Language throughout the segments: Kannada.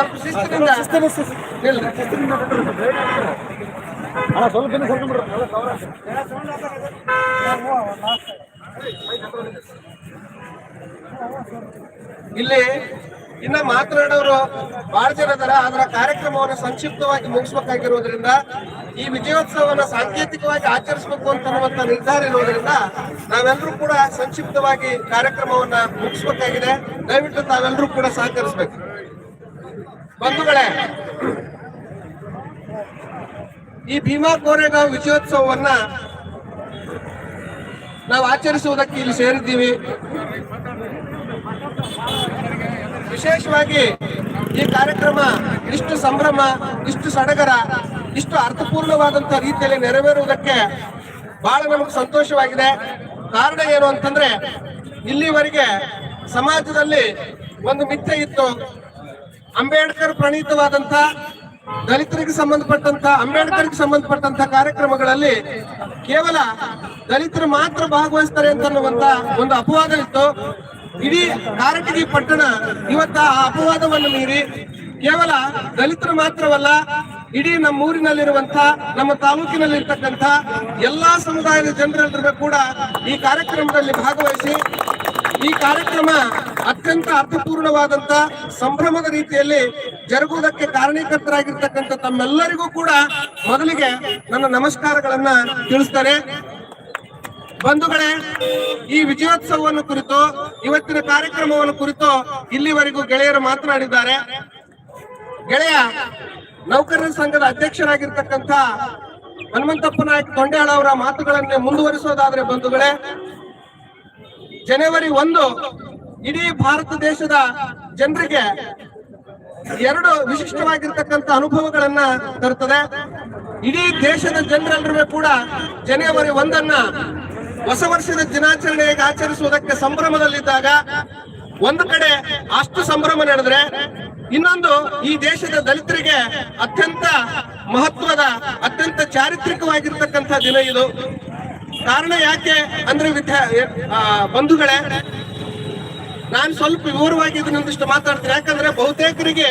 ಸ್ವಲ್ಪ. ಇಲ್ಲಿ ಇನ್ನ ಮಾತನಾಡೋರು ಬಹಳ ಜನ ಇದಾರೆ ಅದರ ಕಾರ್ಯಕ್ರಮವನ್ನು ಸಂಕ್ಷಿಪ್ತವಾಗಿ ಮುಗಿಸ್ಬೇಕಾಗಿರೋದ್ರಿಂದ ಈ ವಿಜಯೋತ್ಸವವನ್ನು ಸಾಂಕೇತಿಕವಾಗಿ ಆಚರಿಸಬೇಕು ಅಂತ ಅನ್ನುವಂತ ನಿರ್ಧಾರ ಇರೋದ್ರಿಂದ ನಾವೆಲ್ಲರೂ ಕೂಡ ಸಂಕ್ಷಿಪ್ತವಾಗಿ ಕಾರ್ಯಕ್ರಮವನ್ನ ಮುಗಿಸ್ಬೇಕಾಗಿದೆ ದಯವಿಟ್ಟು ತಾವೆಲ್ಲರೂ ಕೂಡ ಸಹಕರಿಸಬೇಕು ಬಂಧುಗಳೇ, ಈ ಭೀಮಾ ಕೋರೆಗಾಂವ್ ವಿಜಯೋತ್ಸವವನ್ನ ನಾವು ಆಚರಿಸುವುದಕ್ಕೆ ಇಲ್ಲಿ ಸೇರಿದ್ದೀವಿ. ವಿಶೇಷವಾಗಿ ಈ ಕಾರ್ಯಕ್ರಮ ಇಷ್ಟು ಸಂಭ್ರಮ, ಇಷ್ಟು ಸಡಗರ, ಇಷ್ಟು ಅರ್ಥಪೂರ್ಣವಾದಂತಹ ರೀತಿಯಲ್ಲಿ ನೆರವೇರುವುದಕ್ಕೆ ಬಹಳ ನಮಗೆ ಸಂತೋಷವಾಗಿದೆ. ಕಾರಣ ಏನು ಅಂತಂದ್ರೆ, ಇಲ್ಲಿವರೆಗೆ ಸಮಾಜದಲ್ಲಿ ಒಂದು ಮಿಥ್ಯೆ ಇತ್ತು. ಅಂಬೇಡ್ಕರ್ ಪ್ರಣೀತವಾದಂತ ದಲಿತರಿಗೆ ಸಂಬಂಧಪಟ್ಟಂತ ಅಂಬೇಡ್ಕರ್ಗೆ ಸಂಬಂಧಪಟ್ಟಂತ ಕಾರ್ಯಕ್ರಮಗಳಲ್ಲಿ ಕೇವಲ ದಲಿತರು ಮಾತ್ರ ಭಾಗವಹಿಸ್ತಾರೆ ಅಂತ ಅನ್ನುವಂತ ಒಂದು ಅಪವಾದ ಇತ್ತು ಇಡೀ ಕಾರಟಗಿ ಪಟ್ಟಣ ಇವತ್ತ ಆ ಅಪವಾದವನ್ನು ಮೀರಿ ಕೇವಲ ದಲಿತರು ಮಾತ್ರವಲ್ಲ, ಇಡೀ ನಮ್ಮ ಊರಿನಲ್ಲಿರುವಂತ ನಮ್ಮ ತಾಲೂಕಿನಲ್ಲಿರ್ತಕ್ಕಂಥ ಎಲ್ಲಾ ಸಮುದಾಯದ ಜನರೆಲ್ಲರೂ ಕೂಡ ಈ ಕಾರ್ಯಕ್ರಮದಲ್ಲಿ ಭಾಗವಹಿಸಿ ಈ ಕಾರ್ಯಕ್ರಮ ಅತ್ಯಂತ ಅರ್ಥಪೂರ್ಣವಾದಂತ ಸಂಭ್ರಮದ ರೀತಿಯಲ್ಲಿ ಜರುಗುವುದಕ್ಕೆ ಕಾರಣೀಕರ್ತರಾಗಿರ್ತಕ್ಕಂಥ ತಮ್ಮೆಲ್ಲರಿಗೂ ಕೂಡ ಮೊದಲಿಗೆ ನನ್ನ ನಮಸ್ಕಾರಗಳನ್ನ ತಿಳಿಸ್ತಾರೆ ಬಂಧುಗಳೇ, ಈ ವಿಜಯೋತ್ಸವವನ್ನು ಕುರಿತು, ಇವತ್ತಿನ ಕಾರ್ಯಕ್ರಮವನ್ನು ಕುರಿತು ಇಲ್ಲಿವರೆಗೂ ಗೆಳೆಯರು ಮಾತನಾಡಿದ್ದಾರೆ. ಗೆಳೆಯ ನೌಕರರ ಸಂಘದ ಅಧ್ಯಕ್ಷರಾಗಿರ್ತಕ್ಕಂಥ ಹನುಮಂತಪ್ಪ ನಾಯಕ್ ತೊಂಡಾಳ ಅವರ ಮಾತುಗಳನ್ನೇ ಮುಂದುವರಿಸೋದಾದ್ರೆ ಬಂಧುಗಳೇ ಜನವರಿ ಒಂದು ಇಡೀ ಭಾರತ ದೇಶದ ಜನರಿಗೆ ಎರಡು ವಿಶಿಷ್ಟವಾಗಿರ್ತಕ್ಕಂಥ ಅನುಭವಗಳನ್ನ ತರುತ್ತದೆ ಇಡೀ ದೇಶದ ಜನರೆಲ್ಲರೂ ಕೂಡ ಜನವರಿ ಒಂದನ್ನ ಹೊಸ ವರ್ಷದ ದಿನಾಚರಣೆಯಾಗಿ ಆಚರಿಸುವುದಕ್ಕೆ ಸಂಭ್ರಮದಲ್ಲಿದ್ದಾಗ ಒಂದು ಕಡೆ ಅಷ್ಟು ಸಂಭ್ರಮ ನಡೆದ್ರೆ ಇನ್ನೊಂದು ಈ ದೇಶದ ದಲಿತರಿಗೆ ಅತ್ಯಂತ ಮಹತ್ವದ, ಅತ್ಯಂತ ಚಾರಿತ್ರಿಕವಾಗಿರ್ತಕ್ಕಂಥ ದಿನ ಇದು. ಕಾರಣ ಯಾಕೆ ಅಂದ್ರೆ ವಿದ್ಯಾ ಬಂಧುಗಳೇ, ನಾನು ಸ್ವಲ್ಪ ವಿವರವಾಗಿ ಇದನ್ನೊಂದಿಷ್ಟು ಮಾತಾಡ್ತೀನಿ. ಯಾಕಂದ್ರೆ ಬಹುತೇಕರಿಗೆ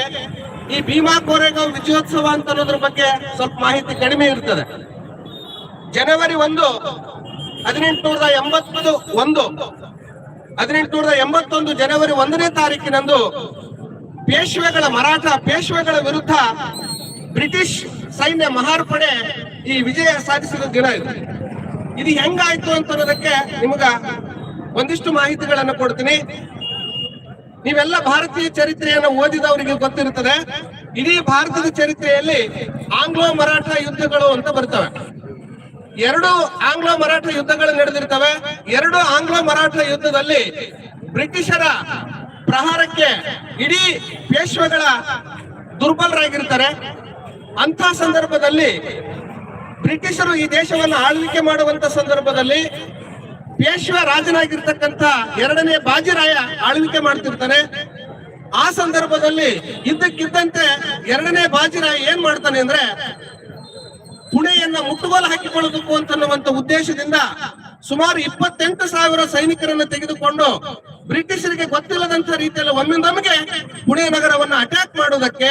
ಈ ಭೀಮಾ ಕೋರೆಗಾಂವ್ ವಿಜಯೋತ್ಸವ ಅಂತ ಅನ್ನೋದ್ರ ಬಗ್ಗೆ ಸ್ವಲ್ಪ ಮಾಹಿತಿ ಕಡಿಮೆ ಇರ್ತದೆ. ಜನವರಿ ಒಂದು ಹದಿನೆಂಟುನೂರ ಎಂಬತ್ತು ಒಂದು ಹದಿನೆಂಟುನೂರ ಎಂಬತ್ತೊಂದು ಜನವರಿ ಒಂದನೇ ತಾರೀಕಿನಂದು ಪೇಶ್ವೆಗಳ ಮರಾಠ, ಪೇಶ್ವೆಗಳ ವಿರುದ್ಧ ಬ್ರಿಟಿಷ್ ಸೈನ್ಯ ಮಹಾರ್ಪಡೆ ಈ ವಿಜಯ ಸಾಧಿಸಿದ ದಿನ ಇದು. ಇದು ಹೆಂಗಾಯ್ತು ಅಂತ ಅನ್ನೋದಕ್ಕೆ ನಿಮಗ ಒಂದಿಷ್ಟು ಮಾಹಿತಿಗಳನ್ನು ಕೊಡ್ತೀನಿ. ನೀವೆಲ್ಲ ಭಾರತೀಯ ಚರಿತ್ರೆಯನ್ನು ಓದಿದವರಿಗೆ ಗೊತ್ತಿರುತ್ತದೆ. ಇಡೀ ಭಾರತದ ಚರಿತ್ರೆಯಲ್ಲಿ ಆಂಗ್ಲೋ ಮರಾಠ ಯುದ್ಧಗಳು ಅಂತ ಬರ್ತವೆ. ಎರಡು ಆಂಗ್ಲೋ ಮರಾಠ ಯುದ್ಧಗಳು ನಡೆದಿರ್ತವೆ. ಎರಡು ಆಂಗ್ಲೋ ಮರಾಠ ಯುದ್ಧದಲ್ಲಿ ಬ್ರಿಟಿಷರ ಪ್ರಹಾರಕ್ಕೆ ಇಡೀ ಪೇಶ್ವೆಗಳ ದುರ್ಬಲರಾಗಿರ್ತಾರೆ. ಅಂತ ಸಂದರ್ಭದಲ್ಲಿ ಬ್ರಿಟಿಷರು ಈ ದೇಶವನ್ನು ಆಳ್ವಿಕೆ ಮಾಡುವಂತ ಸಂದರ್ಭದಲ್ಲಿ ಪೇಶ್ವ ರಾಜನಾಗಿರ್ತಕ್ಕಂಥ ಎರಡನೇ ಬಾಜಿರಾಯ ಆಳ್ವಿಕೆ ಮಾಡ್ತಿರ್ತಾನೆ. ಆ ಸಂದರ್ಭದಲ್ಲಿ ಇದ್ದಕ್ಕಿದ್ದಂತೆ ಎರಡನೇ ಬಾಜಿರಾಯ ಏನ್ ಮಾಡ್ತಾನೆ ಅಂದ್ರೆ ಪುಣೆಯನ್ನ ಮುಟ್ಟುಗೋಲು ಹಾಕಿಕೊಳ್ಳಬೇಕು ಅಂತನ್ನುವಂತ ಉದ್ದೇಶದಿಂದ ಸುಮಾರು ಇಪ್ಪತ್ತೆಂಟು ಸಾವಿರ ಸೈನಿಕರನ್ನು ತೆಗೆದುಕೊಂಡು ಬ್ರಿಟಿಷರಿಗೆ ಗೊತ್ತಿಲ್ಲದಂತ ರೀತಿಯಲ್ಲಿ ಒಮ್ಮಿಂದೊಮ್ಮೆಗೆ ಪುಣೆ ನಗರವನ್ನು ಅಟ್ಯಾಕ್ ಮಾಡುವುದಕ್ಕೆ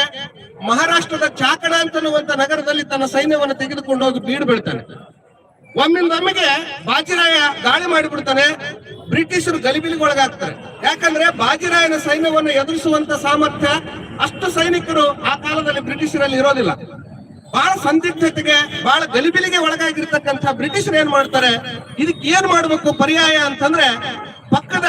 ಮಹಾರಾಷ್ಟ್ರದ ಚಾಕಣ ಅಂತನ್ನುವಂತ ನಗರದಲ್ಲಿ ತನ್ನ ಸೈನ್ಯವನ್ನು ತೆಗೆದುಕೊಂಡು ಹೋಗಿ ಬೀಡು ಬೀಳ್ತಾನೆ. ಒಮ್ಮಿಂದೊಮ್ಮೆಗೆ ಬಾಜಿರಾಯ ದಾಳಿ ಮಾಡಿಬಿಡ್ತಾನೆ, ಬ್ರಿಟಿಷರು ಗಲಿಬಿಲಿಗೊಳಗಾಗ್ತಾರೆ ಯಾಕಂದ್ರೆ ಬಾಜಿರಾಯನ ಸೈನ್ಯವನ್ನು ಎದುರಿಸುವಂತ ಸಾಮರ್ಥ್ಯ ಅಷ್ಟು ಸೈನಿಕರು ಆ ಕಾಲದಲ್ಲಿ ಬ್ರಿಟಿಷರಲ್ಲಿ ಇರೋದಿಲ್ಲ. ಬಹಳ ಸಂದಿಗ್ಧತೆಗೆ ಬಹಳ ಗಲಿಬಿಲಿಗೆ ಒಳಗಾಗಿರ್ತಕ್ಕಂಥ ಬ್ರಿಟಿಷರು ಏನ್ ಮಾಡ್ತಾರೆ, ಇದಕ್ಕೆ ಏನ್ ಮಾಡ್ಬೇಕು ಪರ್ಯಾಯ ಅಂತಂದ್ರೆ ಪಕ್ಕದ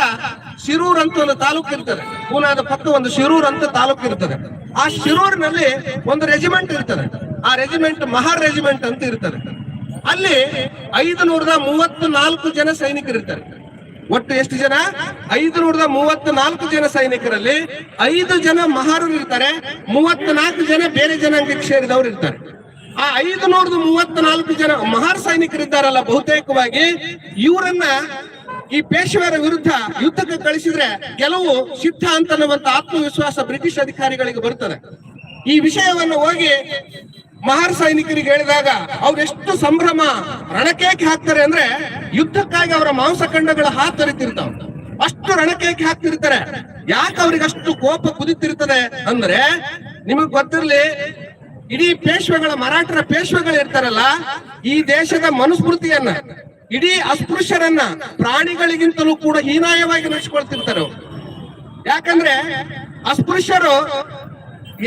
ಶಿರೂರ್ ಅಂತ ಒಂದು ತಾಲೂಕು ಇರ್ತದೆ. ಪೂನಾದ ಪಕ್ಕ ಒಂದು ಶಿರೂರ್ ಅಂತ ತಾಲೂಕು ಇರ್ತದೆ. ಆ ಶಿರೂರಿನಲ್ಲಿ ಒಂದು ರೆಜಿಮೆಂಟ್ ಇರ್ತದೆ. ಆ ರೆಜಿಮೆಂಟ್ ಮಹಾರ್ ರೆಜಿಮೆಂಟ್ ಅಂತ ಇರ್ತದೆ. ಅಲ್ಲಿ ಐದು ನೂರದ ಮೂವತ್ತು ನಾಲ್ಕು ಜನ ಸೈನಿಕರಿರ್ತಾರೆ. ಒಟ್ಟು ಎಷ್ಟು ಜನ? ಐದು ನೂರದ ಮೂವತ್ತ್ ನಾಲ್ಕು ಜನ ಸೈನಿಕರಲ್ಲಿ ಐದು ಜನ ಮಹಾರರು ಇರ್ತಾರೆ. ಮೂವತ್ತ್ ನಾಲ್ಕು ಜನ ಬೇರೆ ಜನಾಂಗಕ್ಕೆ ಸೇರಿದವರು ಇರ್ತಾರೆ. ಆ ಐದು ನೂರದ ಮೂವತ್ತ್ ನಾಲ್ಕು ಜನ ಮಹಾರ್ ಸೈನಿಕರಿದ್ದಾರಲ್ಲ ಬಹುತೇಕವಾಗಿ, ಇವರನ್ನ ಈ ಪೇಶ್ವೆಯರ ವಿರುದ್ಧ ಯುದ್ಧಕ್ಕೆ ಕಳಿಸಿದ್ರೆ ಕೆಲವು ಸಿದ್ಧ ಅಂತನ್ನುವಂತ ಆತ್ಮವಿಶ್ವಾಸ ಬ್ರಿಟಿಷ್ ಅಧಿಕಾರಿಗಳಿಗೆ ಬರುತ್ತದೆ. ಈ ವಿಷಯವನ್ನು ಹೋಗಿ ಮಹಾರ್ ಸೈನಿಕರಿಗೆ ಹೇಳಿದಾಗ ಅವ್ರೆಷ್ಟು ಸಂಭ್ರಮ, ರಣಕೇಕೆ ಹಾಕ್ತಾರೆ ಅಂದ್ರೆ ಯುದ್ಧಕ್ಕಾಗಿ ಅವರ ಮಾಂಸಖಂಡಗಳ ಹಾತರಿತಿರ್ತಾವ ಅಷ್ಟು ರಣಕೇಕೆ ಹಾಕ್ತಿರ್ತಾರೆ. ಯಾಕೆ ಅವ್ರಿಗೆ ಅಷ್ಟು ಕೋಪ ಕುದಿತಿರ್ತದೆ ಅಂದ್ರೆ ನಿಮಗ್ ಗೊತ್ತಿರ್ಲಿ, ಇಡೀ ಪೇಶ್ವೆಗಳ ಮರಾಠರ ಪೇಶ್ವೆಗಳು ಇರ್ತಾರಲ್ಲ, ಈ ದೇಶದ ಮನುಸ್ಮೃತಿಯನ್ನ ಇಡೀ ಅಸ್ಪೃಶ್ಯರನ್ನ ಪ್ರಾಣಿಗಳಿಗಿಂತಲೂ ಕೂಡ ಹೀನಾಯವಾಗಿ ನಡೆಸಿಕೊಳ್ತಿರ್ತಾರೆ. ಯಾಕಂದ್ರೆ ಅಸ್ಪೃಶ್ಯರು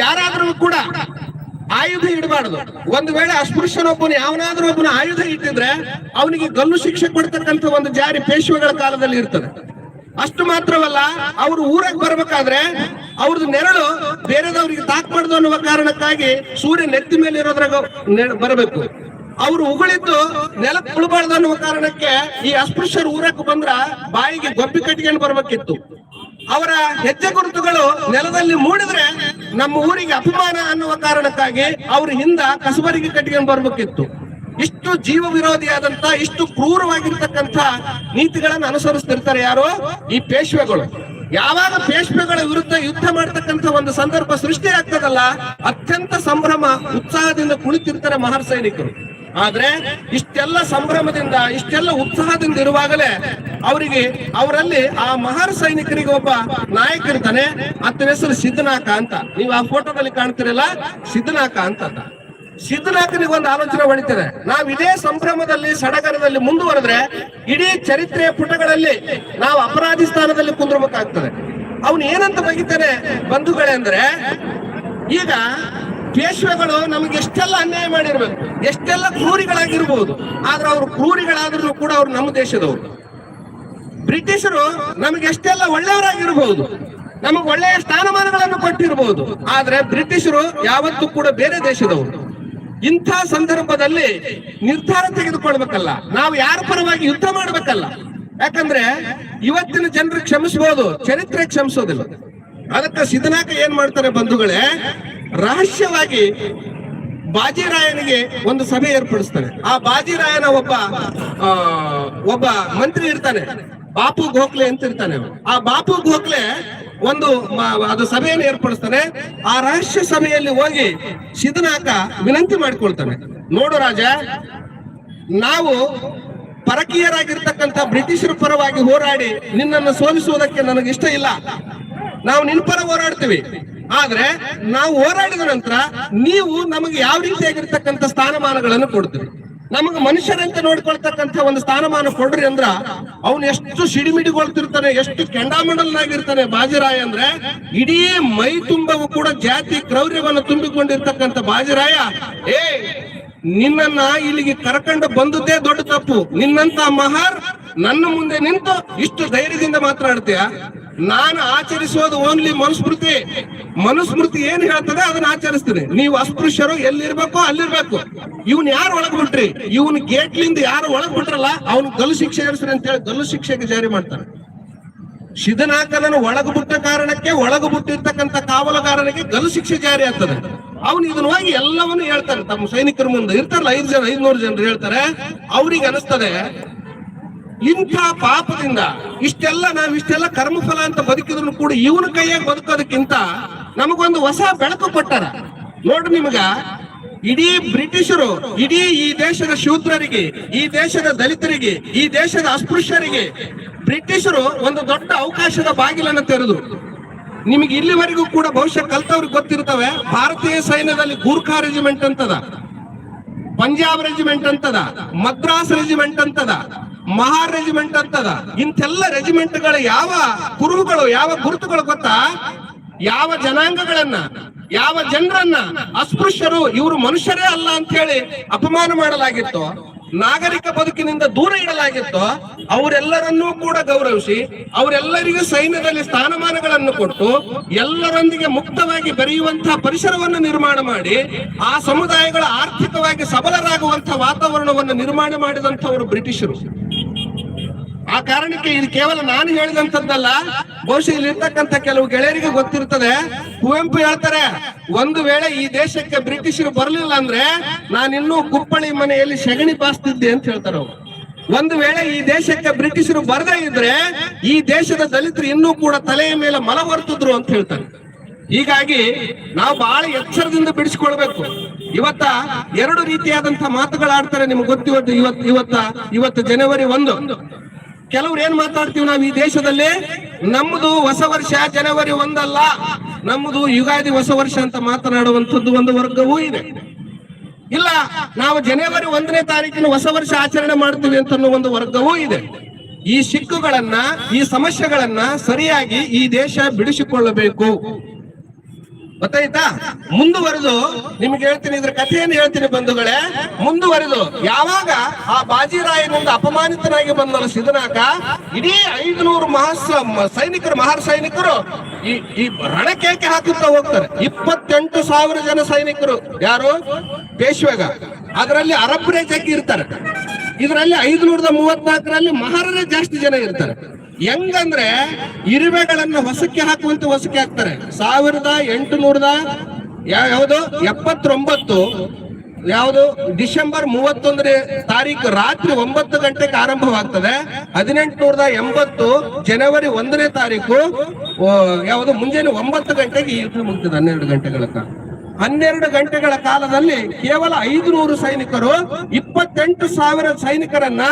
ಯಾರಾದ್ರೂ ಕೂಡ ಆಯುಧ ಇಡಬಾರ್ದು. ಒಂದು ವೇಳೆ ಅಸ್ಪೃಶ್ಯನೊಬ್ಬನು ಯಾವನಾದ್ರೂ ಒಬ್ಬನ ಆಯುಧ ಇಟ್ಟಿದ್ರೆ ಅವನಿಗೆ ಗಲ್ಲು ಶಿಕ್ಷೆ ಕೊಡ್ತಕ್ಕಂಥ ಒಂದು ಜಾರಿ ಪೇಶ್ವೆಗಳ ಕಾಲದಲ್ಲಿ ಇರ್ತದೆ. ಅಷ್ಟು ಮಾತ್ರವಲ್ಲ, ಅವರು ಊರಾಗ ಬರ್ಬೇಕಾದ್ರೆ ಅವ್ರದ್ದು ನೆರಳು ಬೇರೆದವರಿಗೆ ತಾಕ್ಬಾರ್ದು ಅನ್ನುವ ಕಾರಣಕ್ಕಾಗಿ ಸೂರ್ಯ ನೆತ್ತಿ ಮೇಲೆ ಇರೋದ್ರಾಗ ಬರಬೇಕು. ಅವರು ಉಗುಳಿದ್ದು ನೆಲಕ್ಕೆ ಉಳಬಾರ್ದು ಅನ್ನುವ ಕಾರಣಕ್ಕೆ ಈ ಅಸ್ಪೃಶ್ಯರು ಊರಕ್ಕೆ ಬಂದ್ರ ಬಾಯಿಗೆ ಗೊಬ್ಬಿ ಕಟ್ಟಿಕೊಂಡು ಬರ್ಬೇಕಿತ್ತು. ಅವರ ಹೆಜ್ಜೆ ಗುರುತುಗಳು ನೆಲದಲ್ಲಿ ಮೂಡಿದ್ರೆ ನಮ್ಮ ಊರಿಗೆ ಅಪಮಾನ ಅನ್ನುವ ಕಾರಣಕ್ಕಾಗಿ ಅವ್ರ ಹಿಂದ ಕಸಬರಿಗೆ ಕಟ್ಟಿಕೊಂಡು ಬರ್ಬೇಕಿತ್ತು. ಇಷ್ಟು ಜೀವ ವಿರೋಧಿಯಾದಂತ ಇಷ್ಟು ಕ್ರೂರವಾಗಿರ್ತಕ್ಕಂಥ ನೀತಿಗಳನ್ನು ಅನುಸರಿಸ್ತಿರ್ತಾರೆ ಯಾರು ಈ ಪೇಶ್ವೆಗಳು. ಯಾವಾಗ ಪೇಶ್ವೆಗಳ ವಿರುದ್ಧ ಯುದ್ಧ ಮಾಡ್ತಕ್ಕಂಥ ಒಂದು ಸಂದರ್ಭ ಸೃಷ್ಟಿ ಆಗ್ತದಲ್ಲ, ಅತ್ಯಂತ ಸಂಭ್ರಮ, ಉತ್ಸಾಹದಿಂದ ಕುಳಿತಿರ್ತಾರೆ ಮಹಾರ್ ಸೈನಿಕರು. ಆದ್ರೆ ಇಷ್ಟೆಲ್ಲ ಸಂಭ್ರಮದಿಂದ, ಇಷ್ಟೆಲ್ಲ ಉತ್ಸಾಹದಿಂದ ಇರುವಾಗಲೇ ಅವರಿಗೆ, ಅವರಲ್ಲಿ ಆ ಮಹಾರ್ ಸೈನಿಕರಿಗೆ ಒಬ್ಬ ನಾಯಕ ಇರ್ತಾನೆ ಆತನ ಹೆಸರು ಸಿದ್ಧನಾಕ ಅಂತ. ನೀವು ಆ ಫೋಟೋದಲ್ಲಿ ಕಾಣ್ತಿರಲ್ಲ? ಸಿದ್ಧನಾಕ ಅಂತ ಸಿದ್ಧನಾಥನಿಗೆ ಒಂದು ಆಲೋಚನೆ ಹೊಳಿತದೆ. ನಾವು ಇದೇ ಸಂಭ್ರಮದಲ್ಲಿ, ಸಡಗರದಲ್ಲಿ ಮುಂದುವರೆದ್ರೆ ಇಡೀ ಚರಿತ್ರೆಯ ಪುಟಗಳಲ್ಲಿ ನಾವು ಅಪರಾಧಿ ಸ್ಥಾನದಲ್ಲಿ ಕುಂದ್ರಬೇಕಾಗ್ತದೆ. ಅವನು ಏನಂತ ಬಗಿತಾನೆ ಬಂಧುಗಳೇ ಅಂದ್ರೆ, ಈಗ ಪೇಶ್ವೆಗಳು ನಮ್ಗೆ ಎಷ್ಟೆಲ್ಲ ಅನ್ಯಾಯ ಮಾಡಿರ್ಬೇಕು, ಎಷ್ಟೆಲ್ಲ ಕ್ರೂರಿಗಳಾಗಿರ್ಬೋದು, ಆದ್ರೆ ಅವ್ರು ಕ್ರೂರಿಗಳಾದ್ರೂ ಕೂಡ ಅವ್ರು ನಮ್ಮ ದೇಶದವರು. ಬ್ರಿಟಿಷರು ನಮ್ಗೆ ಎಷ್ಟೆಲ್ಲ ಒಳ್ಳೆಯವರಾಗಿರಬಹುದು ನಮಗೆ ಒಳ್ಳೆಯ ಸ್ಥಾನಮಾನಗಳನ್ನು ಕೊಟ್ಟಿರಬಹುದು ಆದ್ರೆ ಬ್ರಿಟಿಷರು ಯಾವತ್ತೂ ಕೂಡ ಬೇರೆ ದೇಶದವರು. ಇಂಥ ಸಂದರ್ಭದಲ್ಲಿ ನಿರ್ಧಾರ ತೆಗೆದುಕೊಳ್ಬೇಕಲ್ಲ, ನಾವು ಯಾರ ಪರವಾಗಿ ಯುದ್ಧ ಮಾಡ್ಬೇಕಲ್ಲ. ಯಾಕಂದ್ರೆ ಇವತ್ತಿನ ಜನರು ಕ್ಷಮಿಸಬಹುದು ಚರಿತ್ರೆ ಕ್ಷಮಿಸೋದಿಲ್ಲ. ಅದಕ್ಕೆ ಸಿದ್ದನಾಕ ಏನ್ ಮಾಡ್ತಾರೆ ಬಂಧುಗಳೇ ರಹಸ್ಯವಾಗಿ ಬಾಜಿರಾಯನಿಗೆ ಒಂದು ಸಭೆ ಏರ್ಪಡಿಸ್ತಾನೆ. ಆ ಬಾಜಿರಾಯನ ಒಬ್ಬ ಒಬ್ಬ ಮಂತ್ರಿ ಇರ್ತಾನೆ. ಬಾಪು ಗೋಖಲೆ ಅಂತ ಇರ್ತಾನೆ. ಆ ಬಾಪು ಗೋಖಲೆ ಒಂದು ಅದು ಸಭೆಯನ್ನು ಏರ್ಪಡಿಸ್ತಾನೆ. ಆ ರಹಸ್ಯ ಸಭೆಯಲ್ಲಿ ಹೋಗಿ ಸಿದ್ಧನಾಕ ವಿನಂತಿ ಮಾಡಿಕೊಳ್ತಾನೆ. ನೋಡು ರಾಜ, ನಾವು ಪರಕೀಯರಾಗಿರ್ತಕ್ಕಂಥ ಬ್ರಿಟಿಷರ ಪರವಾಗಿ ಹೋರಾಡಿ ನಿನ್ನನ್ನು ಸೋಲಿಸುವುದಕ್ಕೆ ನನಗೆ ಇಷ್ಟ ಇಲ್ಲ. ನಾವು ನಿನ್ನ ಪರ ಹೋರಾಡ್ತೀವಿ. ಆದ್ರೆ ನಾವು ಹೋರಾಡಿದ ನಂತರ ನೀವು ನಮಗೆ ಯಾವ ರೀತಿಯಾಗಿರ್ತಕ್ಕಂಥ ಸ್ಥಾನಮಾನಗಳನ್ನು ಕೊಡ್ತೀವಿ ನಮಗೆ ಮನುಷ್ಯರಂತೆ ನೋಡ್ಕೊಳ್ತಕ್ಕಂಥ ಒಂದು ಸ್ಥಾನಮಾನ ಕೊಡ್ರಿ ಅಂದ್ರ ಅವನು ಎಷ್ಟು ಸಿಡಿಮಿಡಿಗೊಳ್ತಿರ್ತಾನೆ, ಎಷ್ಟು ಕೆಂಡಾಮಂಡಲ್ನಾಗಿರ್ತಾನೆ ಬಾಜಿರಾಯ ಅಂದ್ರೆ ಇಡೀ ಮೈ ತುಂಬವು ಕೂಡ ಜಾತಿ ಕ್ರೌರ್ಯವನ್ನು ತುಂಬಿಕೊಂಡಿರ್ತಕ್ಕಂಥ ಬಾಜಿರಾಯ. ಏ, ನಿನ್ನನ್ನ ಇಲ್ಲಿಗೆ ಕರ್ಕೊಂಡು ಬಂದದ್ದೇ ದೊಡ್ಡ ತಪ್ಪು. ನಿನ್ನಂತ ಮಹಾರ್ ನನ್ನ ಮುಂದೆ ನಿಂತು ಇಷ್ಟು ಧೈರ್ಯದಿಂದ ಮಾತನಾಡ್ತೀಯ ನಾನು ಆಚರಿಸುವುದು ಓನ್ಲಿ ಮನುಸ್ಮೃತಿ. ಮನುಸ್ಮೃತಿ ಏನ್ ಹೇಳ್ತದೆ ಅದನ್ನ ಆಚರಿಸ್ತೀನಿ ನೀವು ಅಸ್ಪೃಶ್ಯರು ಎಲ್ಲಿರ್ಬೇಕು ಅಲ್ಲಿರ್ಬೇಕು. ಇವನ್ ಯಾರು ಒಳಗ್ ಬಿಟ್ರಿ? ಇವನ್ ಗೇಟ್ಲಿಂದ ಯಾರು ಒಳಗ್ ಬಿಟ್ರಲ್ಲ, ಅವ್ನ ಗಲ್ಲು ಶಿಕ್ಷೆ ಇರಿಸ್ರಿ ಅಂತ ಹೇಳಿ ಗಲ್ಲು ಶಿಕ್ಷೆಗೆ ಜಾರಿ ಮಾಡ್ತಾರೆ. ಶಿದನಾಕನ ಒಳಗ ಬಿಟ್ಟ ಕಾರಣಕ್ಕೆ ಒಳಗ ಬಿಟ್ಟಿರ್ತಕ್ಕಂಥ ಕಾವಲುಗಾರನಿಗೆ ಗಲ್ಲು ಶಿಕ್ಷೆ ಜಾರಿ ಆಗ್ತದೆ. ಅವನು ಇದನ್ನ ಹೋಗಿ ಎಲ್ಲವನ್ನು ಹೇಳ್ತಾರೆ. ತಮ್ಮ ಸೈನಿಕರ ಮುಂದೆ ಇರ್ತಾರಲ್ಲ, ಐದು ಜನ, ಐದ್ನೂರು ಜನರು ಹೇಳ್ತಾರೆ. ಅವ್ರಿಗೆ ಅನಿಸ್ತದೆ ಇಂಥ ಪಾಪದಿಂದ ಇಷ್ಟೆಲ್ಲ ನಾವು ಇಷ್ಟೆಲ್ಲ ಕರ್ಮಫಲ ಅಂತ ಬದುಕಿದ್ರು ಕೂಡ ಇವನ ಕೈಯಾಗ ಬದುಕೋದಕ್ಕಿಂತ ನಮಗೊಂದು ಹೊಸ ಬೆಳಕು ಕೊಟ್ಟಾರ. ನೋಡ್ರಿ ನಿಮಗ, ಇಡೀ ಬ್ರಿಟಿಷರು, ಇಡೀ ಈ ದೇಶದ ಶೂದ್ರರಿಗೆ, ಈ ದೇಶದ ದಲಿತರಿಗೆ, ಈ ದೇಶದ ಅಸ್ಪೃಶ್ಯರಿಗೆ ಬ್ರಿಟಿಷರು ಒಂದು ದೊಡ್ಡ ಅವಕಾಶದ ಬಾಗಿಲನ್ನ ತೆರೆದು, ನಿಮಗೆ ಇಲ್ಲಿವರೆಗೂ ಕೂಡ ಬಹುಶಃ ಕಲ್ತವ್ರಿಗೆ ಗೊತ್ತಿರ್ತವೆ ಭಾರತೀಯ ಸೈನ್ಯದಲ್ಲಿ ಗೂರ್ಖಾ ರೆಜಿಮೆಂಟ್ ಅಂತದ, ಪಂಜಾಬ್ ರೆಜಿಮೆಂಟ್ ಅಂತದ, ಮದ್ರಾಸ್ ರೆಜಿಮೆಂಟ್ ಅಂತದ ಮಹಾರ್ ರೆಜಿಮೆಂಟ್ ಅಂತದ. ಇಂಥೆಲ್ಲ ರೆಜಿಮೆಂಟ್ಗಳ ಯಾವ ಕುರುಹುಗಳು, ಯಾವ ಗುರುತುಗಳು ಗೊತ್ತಾ? ಯಾವ ಜನಾಂಗಗಳನ್ನ, ಯಾವ ಜನರನ್ನ ಅಸ್ಪೃಶ್ಯರು ಇವರು ಮನುಷ್ಯರೇ ಅಲ್ಲ ಅಂತ ಹೇಳಿ ಅಪಮಾನ ಮಾಡಲಾಗಿತ್ತು. ನಾಗರಿಕ ಬದುಕಿನಿಂದ ದೂರ ಇಡಲಾಗಿತ್ತು. ಅವರೆಲ್ಲರನ್ನೂ ಕೂಡ ಗೌರವಿಸಿ, ಅವರೆಲ್ಲರಿಗೂ ಸೈನ್ಯದಲ್ಲಿ ಸ್ಥಾನಮಾನಗಳನ್ನು ಕೊಟ್ಟು, ಎಲ್ಲರೊಂದಿಗೆ ಮುಕ್ತವಾಗಿ ಬೆರೆಯುವಂತಹ ಪರಿಸರವನ್ನು ನಿರ್ಮಾಣ ಮಾಡಿ, ಆ ಸಮುದಾಯಗಳ ಆರ್ಥಿಕವಾಗಿ ಸಬಲರಾಗುವಂತಹ ವಾತಾವರಣವನ್ನು ನಿರ್ಮಾಣ ಮಾಡಿದಂಥವರು ಬ್ರಿಟಿಷರು. ಆ ಕಾರಣಕ್ಕೆ ಇದು ಕೇವಲ ನಾನು ಹೇಳಿದಂತದ್ದಲ್ಲ ಬಹುಶಃ ಇಲ್ಲಿರ್ತಕ್ಕಂಥ ಕೆಲವು ಗೆಳೆಯರಿಗೆ ಗೊತ್ತಿರ್ತದೆ. ಕುವೆಂಪು ಹೇಳ್ತಾರೆ, ಒಂದು ವೇಳೆ ಈ ದೇಶಕ್ಕೆ ಬ್ರಿಟಿಷರು ಬರಲಿಲ್ಲ ಅಂದ್ರೆ ನಾನಿನ್ನೂ ಕುಪ್ಪಳಿ ಮನೆಯಲ್ಲಿ ಸೆಗಣಿ ಬಾಸ್ತಿದ್ದೆ ಅಂತ ಹೇಳ್ತಾರೆ ಅವರು. ಒಂದು ವೇಳೆ ಈ ದೇಶಕ್ಕೆ ಬ್ರಿಟಿಷರು ಬರದೇ ಇದ್ರೆ ಈ ದೇಶದ ದಲಿತರು ಇನ್ನೂ ಕೂಡ ತಲೆಯ ಮೇಲೆ ಮಲ ಹೊರ್ತಿದ್ರು ಅಂತ ಹೇಳ್ತಾರೆ. ಹೀಗಾಗಿ ನಾವು ಬಹಳ ಎಚ್ಚರದಿಂದ ಬಿಡಿಸಿಕೊಳ್ಬೇಕು. ಇವತ್ತ ಎರಡು ರೀತಿಯಾದಂತಹ ಮಾತುಗಳಾಡ್ತಾರೆ, ನಿಮ್ಗೆ ಗೊತ್ತಿವತ್ತು ಇವತ್ತು, ಇವತ್ತ, ಇವತ್ತು ಜನವರಿ ಒಂದು. ಕೆಲವ್ರು ಏನ್ ಮಾತಾಡ್ತೀವಿ ನಾವು ಈ ದೇಶದಲ್ಲಿ? ನಮ್ಮದು ಹೊಸ ವರ್ಷ ಜನವರಿ ಒಂದಲ್ಲ. ನಮ್ಮದು ಯುಗಾದಿ ಹೊಸ ವರ್ಷ ಅಂತ ಮಾತನಾಡುವಂಥದ್ದು ಒಂದು ವರ್ಗವೂ ಇದೆ. ಇಲ್ಲ, ನಾವು ಜನವರಿ ಒಂದನೇ ತಾರೀಕಿನ ಹೊಸ ವರ್ಷ ಆಚರಣೆ ಮಾಡ್ತೀವಿ ಅಂತ ಒಂದು ವರ್ಗವೂ ಇದೆ. ಈ ಸಿಕ್ಕುಗಳನ್ನ, ಈ ಸಮಸ್ಯೆಗಳನ್ನ ಸರಿಯಾಗಿ ಈ ದೇಶ ಬಿಡಿಸಿಕೊಳ್ಳಬೇಕು. ಗೊತ್ತಾಯ್ತಾ? ಮುಂದುವರೆದು, ನಿಮ್ಗೆ ಹೇಳ್ತೀನಿ, ಇದ್ರ ಕಥೆಯನ್ನು ಹೇಳ್ತೀನಿ ಬಂಧುಗಳೇ. ಮುಂದುವರೆದು, ಯಾವಾಗ ಆ ಬಾಜಿರಾಯನಿಂದ ಅಪಮಾನಿತನಾಗಿ ಬಂದನು ಸಿದ್ಧನಾಕ ಇಡೀ ಐದುನೂರು ಮಹಾಸ ಸೈನಿಕರು, ಮಹಾರ್ ಸೈನಿಕರು ಈ ಈ ರಣಕೇಕೆ ಹಾಕುತ್ತಾ ಹೋಗ್ತಾರೆ. ಇಪ್ಪತ್ತೆಂಟು ಸಾವಿರ ಜನ ಸೈನಿಕರು. ಯಾರು? ಪೇಶ್ವೆಗ. ಅದರಲ್ಲಿ ಅರಬ್ಬರೇ ಜಗ್ಗಿ ಇರ್ತಾರೆ. ಇದರಲ್ಲಿ ಐದುನೂರದ ಮೂವತ್ನಾಲ್ಕರಲ್ಲಿ ಮಹಾರರೇ ಜಾಸ್ತಿ ಜನ ಇರ್ತಾರೆ. ಹೆಂಗಂದ್ರೆ ಇರುವೆಗಳನ್ನ ಹೊಸಕ್ಕೆ ಹಾಕುವಂತ ಹೊಸಕ್ಕೆ ಹಾಕ್ತಾರೆ. ಸಾವಿರದ ಎಂಟು ನೂರದ ಯಾವುದು? ಎಪ್ಪತ್ತೊಂಬತ್ತು. ಯಾವುದು? ಡಿಸೆಂಬರ್ ಮೂವತ್ತೊಂದನೇ ತಾರೀಕು ರಾತ್ರಿ ಒಂಬತ್ತು ಗಂಟೆಗೆ ಆರಂಭವಾಗ್ತದೆ. ಹದಿನೆಂಟುನೂರದ ಎಂಬತ್ತು ಜನವರಿ ಒಂದನೇ ತಾರೀಕು ಯಾವುದು? ಮುಂಜಾನೆ ಒಂಬತ್ತು ಗಂಟೆಗೆ ಮುಗ್ತದೆ, ಹನ್ನೆರಡು ಗಂಟೆಗಳ ಕಾಲ ಹನ್ನೆರಡು ಗಂಟೆಗಳ ಕಾಲದಲ್ಲಿ ಕೇವಲ ಐದುನೂರು ಸೈನಿಕರು, ಇಪ್ಪತ್ತೆಂಟು ಸಾವಿರ ಸೈನಿಕರನ್ನ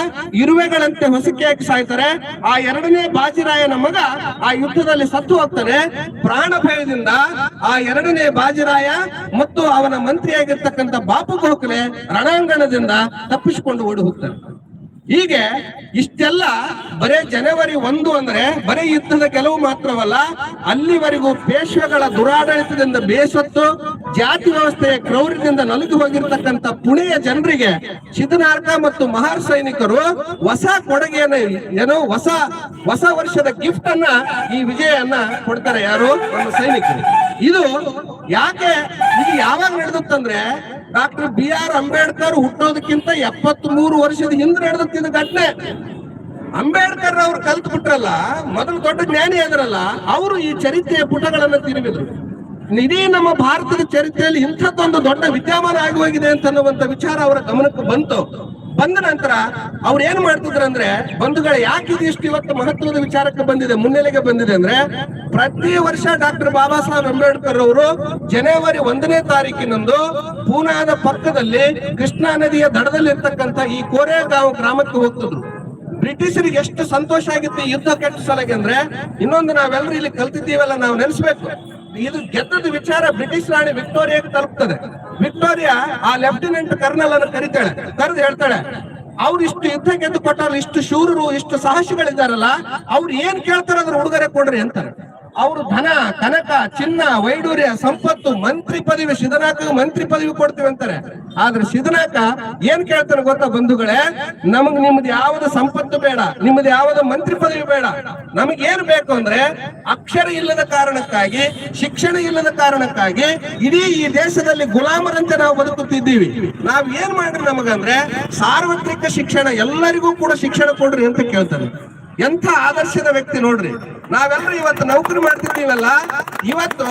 ಇರುವೆಗಳಂತೆ ಹೊಸಕೆಯಾಗಿ ಸಾಯ್ತಾರೆ. ಆ ಎರಡನೇ ಬಾಜಿರಾಯನ ಮಗ ಆ ಯುದ್ಧದಲ್ಲಿ ಸತ್ತು ಹೋಗ್ತಾನೆ. ಪ್ರಾಣ ಭಯದಿಂದ ಆ ಎರಡನೇ ಬಾಜಿರಾಯ ಮತ್ತು ಅವನ ಮಂತ್ರಿಯಾಗಿರ್ತಕ್ಕಂಥ ಬಾಪು ಗೋಖಲೆ ರಣಾಂಗಣದಿಂದ ತಪ್ಪಿಸಿಕೊಂಡು ಓಡಿ ಹೋಗ್ತಾನೆ. ಹೀಗೆ ಇಷ್ಟೆಲ್ಲ ಬರೇ ಜನವರಿ ಒಂದು ಅಂದ್ರೆ ಬರೇ ಯುದ್ಧದ ಕೆಲವು ಮಾತ್ರವಲ್ಲ, ಅಲ್ಲಿವರೆಗೂ ಪೇಶ್ವೆಗಳ ದುರಾಡಳಿತದಿಂದ ಬೇಸತ್ತು, ಜಾತಿ ವ್ಯವಸ್ಥೆಯ ಕ್ರೌರ್ಯದಿಂದ ನಲುಗಿ ಹೋಗಿರ್ತಕ್ಕಂಥ ಪುಣೆಯ ಜನರಿಗೆ ಚಿದನಾರ್ಕ ಮತ್ತು ಮಹಾರ್ ಸೈನಿಕರು ಹೊಸ ಕೊಡುಗೆಯನ್ನ ಏನೋ ಹೊಸ ಹೊಸ ವರ್ಷದ ಗಿಫ್ಟ್ ಅನ್ನ ಈ ವಿಜಯನ್ನ ಕೊಡ್ತಾರೆ ಯಾರು? ನಮ್ಮ ಸೈನಿಕರು. ಇದು ಯಾಕೆ, ಇದು ಯಾವಾಗ ನಡೆದುತ್ತಂದ್ರೆ ಡಾಕ್ಟರ್ ಬಿ ಆರ್ ಅಂಬೇಡ್ಕರ್ ಹುಟ್ಟೋದಕ್ಕಿಂತ ಎಪ್ಪತ್ತ್ ಮೂರು ವರ್ಷದ ಹಿಂದೆ ನಡೆದಿದ್ದ ಘಟನೆ. ಅಂಬೇಡ್ಕರ್ ಅವರು ಕಲ್ತ್ ಬಿಟ್ರಲ್ಲ, ಮೊದಲು ದೊಡ್ಡ ಜ್ಞಾನಿ ಆದ್ರಲ್ಲ ಅವರು ಈ ಚರಿತ್ರೆಯ ಪುಟಗಳನ್ನ ತಿರುಗಿದ್ರು. ಇಡೀ ನಮ್ಮ ಭಾರತದ ಚರಿತ್ರೆಯಲ್ಲಿ ಇಂಥದ್ದೊಂದು ದೊಡ್ಡ ವಿದ್ಯಮಾನ ಆಗಿ ಹೋಗಿದೆ ಅಂತ ಅನ್ನುವಂತ ವಿಚಾರ ಅವರ ಗಮನಕ್ಕೆ ಬಂತು. ಬಂದ ನಂತರ ಅವ್ರು ಏನ್ ಮಾಡ್ತಿದ್ರು ಅಂದ್ರೆ, ಬಂಧುಗಳ, ಯಾಕೆ ಇದಿಷ್ಟು ಇವತ್ತು ಮಹತ್ವದ ವಿಚಾರಕ್ಕೆ ಬಂದಿದೆ, ಮುನ್ನೆಲೆಗೆ ಬಂದಿದೆ ಅಂದ್ರೆ, ಪ್ರತಿ ವರ್ಷ ಡಾಕ್ಟರ್ ಬಾಬಾ ಸಾಹೇಬ್ ಅಂಬೇಡ್ಕರ್ ಅವರು ಜನವರಿ ಒಂದನೇ ತಾರೀಕಿನಂದು ಪೂನಾದ ಪಕ್ಕದಲ್ಲಿ ಕೃಷ್ಣಾ ನದಿಯ ದಡದಲ್ಲಿ ಇರ್ತಕ್ಕಂಥ ಈ ಕೋರೆಗಾಂವ್ ಗ್ರಾಮಕ್ಕೆ ಹೋಗ್ತಿದ್ರು. ಬ್ರಿಟಿಷರಿಗೆ ಎಷ್ಟು ಸಂತೋಷ ಆಗಿತ್ತು ಯುದ್ಧ ಕೆಟ್ಟ ಸಲಗೆ ಅಂದ್ರೆ, ಇನ್ನೊಂದು ನಾವೆಲ್ಲರೂ ಇಲ್ಲಿ ಕಲ್ತಿದ್ದೀವಲ್ಲ, ನಾವು ನೆನೆಸ್ಬೇಕು. ಇದು ಗೆದ್ದದ ವಿಚಾರ ಬ್ರಿಟಿಷ್ ರಾಣಿ ವಿಕ್ಟೋರಿಯಾಗೆ ತಲುಪ್ತದೆ. ವಿಕ್ಟೋರಿಯಾ ಆ ಲೆಫ್ಟಿನೆಂಟ್ ಕರ್ನಲ್ ಅನ್ನು ಕರಿತಾಳೆ, ಕರೆದು ಹೇಳ್ತಾಳೆ, ಅವ್ರು ಇಷ್ಟು ಯುದ್ಧ ಗೆದ್ದು ಕೊಟ್ಟಾರ, ಇಷ್ಟು ಶೂರರು, ಇಷ್ಟು ಸಾಹಸಿಗಳಿದ್ದಾರಲ್ಲ, ಅವ್ರು ಏನ್ ಕೇಳ್ತಾರ ಅದ್ರ ಉಡುಗೊರೆ ಕೊಡ್ರಿ ಅಂತಾರೆ. ಅವರು ಧನ ಕನಕ ಚಿನ್ನ ವೈಡೂರ್ಯ ಸಂಪತ್ತು, ಮಂತ್ರಿ ಪದವಿ ಸಿದ್ಧನಾಕ ಮಂತ್ರಿ ಪದವಿ ಕೊಡ್ತೀವಿ ಅಂತಾರೆ. ಆದ್ರೆ ಸಿದ್ಧನಾಕ ಏನ್ ಕೇಳ್ತಾನೆ ಗೊತ್ತಾ ಬಂಧುಗಳೇ? ನಮಗ್ ನಿಮ್ದು ಯಾವ್ದು ಸಂಪತ್ತು ಬೇಡ, ನಿಮ್ದು ಯಾವ್ದು ಮಂತ್ರಿ ಪದವಿ ಬೇಡ. ನಮಗೆ ಏನ್ ಬೇಕು ಅಂದ್ರೆ ಅಕ್ಷರ ಇಲ್ಲದ ಕಾರಣಕ್ಕಾಗಿ, ಶಿಕ್ಷಣ ಇಲ್ಲದ ಕಾರಣಕ್ಕಾಗಿ ಇಡೀ ಈ ದೇಶದಲ್ಲಿ ಗುಲಾಮರಂತೆ ನಾವು ಬದುಕುತ್ತಿದ್ದೀವಿ. ನಾವ್ ಏನ್ ಮಾಡ್ರಿ ನಮಗಂದ್ರೆ ಸಾರ್ವತ್ರಿಕ ಶಿಕ್ಷಣ, ಎಲ್ಲರಿಗೂ ಕೂಡ ಶಿಕ್ಷಣ ಕೊಡ್ರಿ ಅಂತ ಕೇಳ್ತಾರೆ ಎಂಥ ಆದರ್ಶದ ವ್ಯಕ್ತಿ ನೋಡ್ರಿ. ನಾವೆಲ್ಲರೂ ಇವತ್ತು ನೌಕರಿ ಮಾಡ್ತಿದ್ದೀವಲ್ಲ ಇವತ್ತು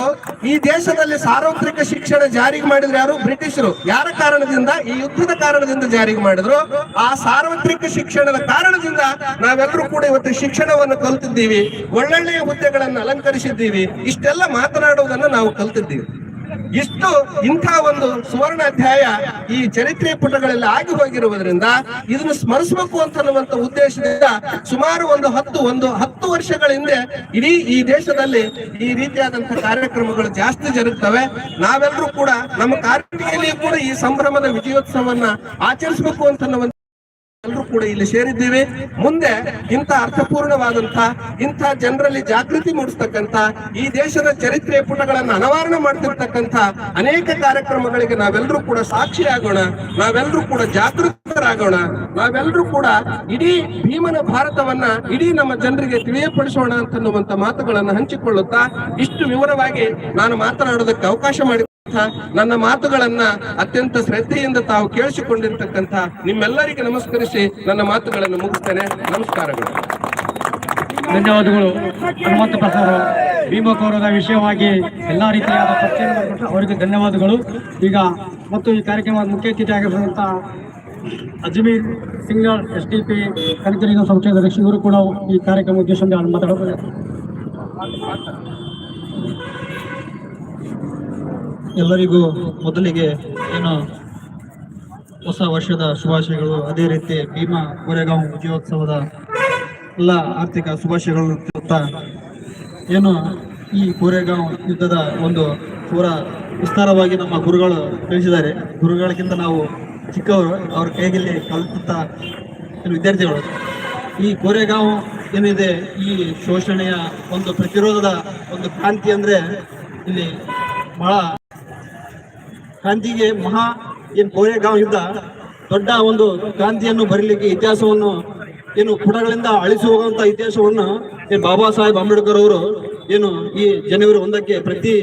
ಈ ದೇಶದಲ್ಲಿ ಸಾರ್ವತ್ರಿಕ ಶಿಕ್ಷಣ ಜಾರಿಗೆ ಮಾಡಿದ್ರು ಯಾರು? ಬ್ರಿಟಿಷರು. ಯಾರ ಕಾರಣದಿಂದ? ಈ ಯುದ್ಧದ ಕಾರಣದಿಂದ ಜಾರಿಗೆ ಮಾಡಿದ್ರು. ಆ ಸಾರ್ವತ್ರಿಕ ಶಿಕ್ಷಣದ ಕಾರಣದಿಂದ ನಾವೆಲ್ಲರೂ ಕೂಡ ಇವತ್ತು ಶಿಕ್ಷಣವನ್ನು ಕಲ್ತಿದ್ದೀವಿ. ಒಳ್ಳೊಳ್ಳೆಯ ಹುದ್ದೆಗಳನ್ನು ಅಲಂಕರಿಸಿದ್ದೀವಿ. ಇಷ್ಟೆಲ್ಲ ಮಾತನಾಡುವುದನ್ನು ನಾವು ಕಲ್ತಿದ್ದೀವಿ. ಇಷ್ಟು ಇಂಥ ಒಂದು ಸುವರ್ಣ ಅಧ್ಯಾಯ ಈ ಚರಿತ್ರೆ ಪುಟಗಳಲ್ಲಿ ಆಗಿ ಹೋಗಿರುವುದರಿಂದ ಇದನ್ನು ಸ್ಮರಿಸಬೇಕು ಅಂತ ಅನ್ನುವಂತ ಉದ್ದೇಶದಿಂದ ಸುಮಾರು ಒಂದು ಹತ್ತು ಒಂದು ಹತ್ತು ವರ್ಷಗಳ ಹಿಂದೆ ಇಡೀ ಈ ದೇಶದಲ್ಲಿ ಈ ರೀತಿಯಾದಂತಹ ಕಾರ್ಯಕ್ರಮಗಳು ಜಾಸ್ತಿ ಜರುಗ್ತವೆ. ನಾವೆಲ್ಲರೂ ಕೂಡ ನಮ್ಮ ಕಾರ್ಯಕ್ರಮದಲ್ಲಿ ಕೂಡ ಈ ಸಂಭ್ರಮದ ವಿಜಯೋತ್ಸವವನ್ನ ಆಚರಿಸಬೇಕು ಅಂತ ಎಲ್ಲರೂ ಕೂಡ ಇಲ್ಲಿ ಸೇರಿದ್ದೀವಿ. ಮುಂದೆ ಇಂಥ ಅರ್ಥಪೂರ್ಣವಾದಂತ ಇಂಥ ಜನರಲ್ಲಿ ಜಾಗೃತಿ ಮೂಡಿಸ್ತಕ್ಕಂಥ, ಈ ದೇಶದ ಚರಿತ್ರೆಯ ಪುಟಗಳನ್ನು ಅನಾವರಣ ಮಾಡ್ತಿರ್ತಕ್ಕಂಥ ಅನೇಕ ಕಾರ್ಯಕ್ರಮಗಳಿಗೆ ನಾವೆಲ್ಲರೂ ಕೂಡ ಸಾಕ್ಷಿಯಾಗೋಣ ನಾವೆಲ್ಲರೂ ಕೂಡ ಜಾಗೃತರಾಗೋಣ, ನಾವೆಲ್ಲರೂ ಕೂಡ ಇಡೀ ಭೀಮನ ಭಾರತವನ್ನ ಇಡೀ ನಮ್ಮ ಜನರಿಗೆ ತಿಳಿಯಪಡಿಸೋಣ ಅಂತನ್ನುವಂತ ಮಾತುಗಳನ್ನು ಹಂಚಿಕೊಳ್ಳುತ್ತಾ ಇಷ್ಟು ವಿವರವಾಗಿ ನಾನು ಮಾತನಾಡೋದಕ್ಕೆ ಅವಕಾಶ ಮಾಡಿ ನನ್ನ ಮಾತುಗಳನ್ನ ಅತ್ಯಂತ ಶ್ರದ್ಧೆಯಿಂದ ತಾವು ಕೇಳಿಸಿಕೊಂಡಿರ್ತಕ್ಕಂಥ ನಿಮ್ಮೆಲ್ಲರಿಗೆ ನಮಸ್ಕರಿಸಿ ನನ್ನ ಮಾತುಗಳನ್ನು ಮುಗಿಸ್ತೇನೆ. ನಮಸ್ಕಾರಗಳು. ಧನ್ಯವಾದಗಳು. ಹನುಮಂತ ಪ್ರಸಾದ ಭೀಮಕೌರದ ವಿಷಯವಾಗಿ ಎಲ್ಲಾ ರೀತಿಯಾದ. ಅವರಿಗೆ ಧನ್ಯವಾದಗಳು. ಈಗ ಮತ್ತು ಈ ಕಾರ್ಯಕ್ರಮದ ಮುಖ್ಯ ಅತಿಥಿ ಆಗಿರುವಂಥ Ajmer Singal S D P ಕನಕರಿಗ ಸಂಸ್ಥೆಯ ಇವರು ಕೂಡ ಈ ಕಾರ್ಯಕ್ರಮ ಉದ್ದೇಶದಿಂದ ಮಾತಾಡೋದು. ಎಲ್ಲರಿಗೂ ಮೊದಲಿಗೆ ಏನು ಹೊಸ ವರ್ಷದ ಶುಭಾಶಯಗಳು. ಅದೇ ರೀತಿ ಭೀಮಾ ಕೋರೆಗಾಂವ್ ವಿಜಯೋತ್ಸವದ ಎಲ್ಲ ಆರ್ಥಿಕ ತಿಳಿಸುತ್ತಾ ಏನು ಈ ಕೋರೆಗಾಂವ್ ಯುದ್ಧದ ಒಂದು ಪೂರ ವಿಸ್ತಾರವಾಗಿ ನಮ್ಮ ಗುರುಗಳು ತಿಳಿಸಿದ್ದಾರೆ. ಗುರುಗಳಿಗಿಂತ ನಾವು ಚಿಕ್ಕವರು. ಅವ್ರ ಕೈಯಲ್ಲಿ ಕಲಿತ ವಿದ್ಯಾರ್ಥಿಗಳು. ಈ ಕೋರೆಗಾಂವ್ ಏನಿದೆ, ಈ ಶೋಷಣೆಯ ಒಂದು ಪ್ರತಿರೋಧದ ಒಂದು ಕ್ರಾಂತಿ ಅಂದರೆ ಇಲ್ಲಿ ಬಹಳ ಕ್ರಾಂತಿಗೆ ಮಹಾ ಏನು ಕೋರೆಗಾಂವ್ ಯುದ್ಧ ದೊಡ್ಡ ಒಂದು ಕ್ರಾಂತಿಯನ್ನು ಬರೀಲಿಕ್ಕೆ ಇತಿಹಾಸವನ್ನು ಏನು ಪುಟಗಳಿಂದ ಅಳಿಸಿ ಹೋಗುವಂತ ಇತಿಹಾಸವನ್ನು ಏನು ಬಾಬಾ ಸಾಹೇಬ್ ಅಂಬೇಡ್ಕರ್ ಅವರು ಏನು ಈ ಜನವರಿ ಒಂದಕ್ಕೆ ಪ್ರತಿ